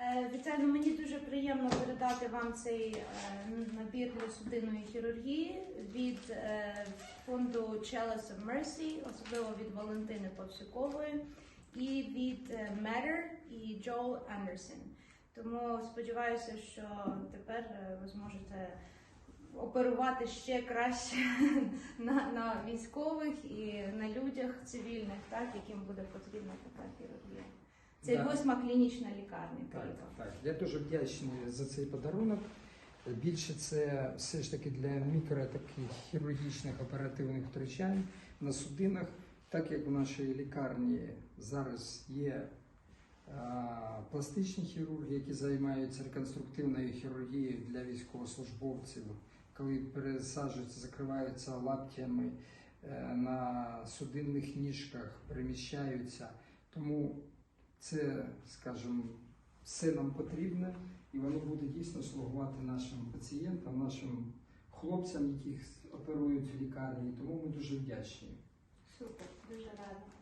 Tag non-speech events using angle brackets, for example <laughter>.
Е, Віталій, мені дуже приємно передати вам цей е, набір для судинної хірургії від е, фонду Chalice of Mercy, особливо від Валентини Павсюкової, і від Matter і Joel Anderson. Тому сподіваюся, що тепер ви зможете оперувати ще краще <laughs> на, на військових і на людях цивільних, так, яким буде потрібна така хірургія. Це Да. восьма клінічна лікарня Так, так. Я дуже вдячний за цей подарунок. Більше це все ж таки для мікро таких хірургічних оперативних втручань на судинах, так як у нашій лікарні зараз є а, пластичні хірурги, які займаються реконструктивною хірургією для військовослужбовців, коли пересаджуються, закриваються лаптями е, на судинних ніжках, переміщаються. Тому це, скажімо, все нам потрібне, і воно буде дійсно слугувати нашим пацієнтам, нашим хлопцям, яких оперують в лікарні. Тому ми дуже вдячні. Супер, дуже рада.